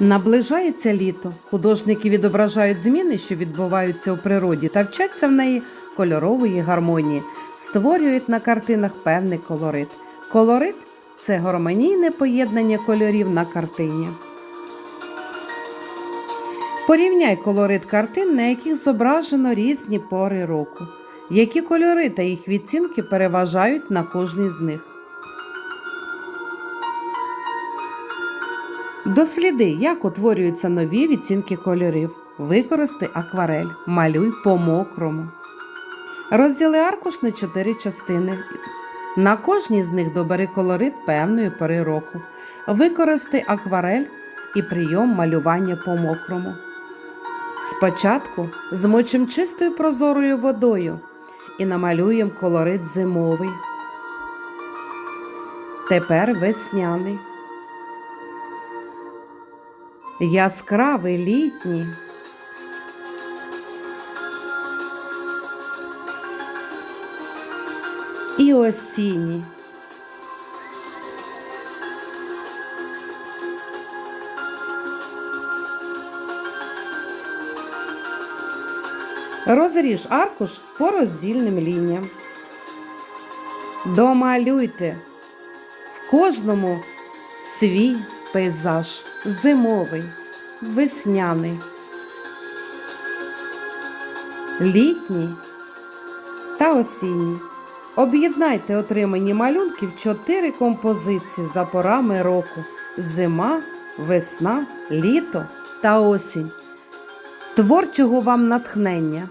Наближається літо. Художники відображають зміни, що відбуваються у природі, та вчаться в неї кольорової гармонії, створюють на картинах певний колорит. Колорит це гармонійне поєднання кольорів на картині. Порівняй колорит картин, на яких зображено різні пори року. Які кольори та їх відцінки переважають на кожній з них. Досліди, як утворюються нові відцінки кольорів. Використай акварель, малюй по-мокрому. Розділи аркуш на чотири частини. На кожній з них добери колорит певної пори року. Використай акварель і прийом малювання по-мокрому. Спочатку змочим чистою прозорою водою і намалюємо колорит зимовий. Тепер весняний. Яскравий літній. І осінній. Розріж аркуш по роздільним лініям. Домалюйте в кожному свій пейзаж зимовий, весняний, літній та осінній. Об'єднайте отримані малюнки в чотири композиції за порами року: зима, весна, літо та осінь. Творчого вам натхнення!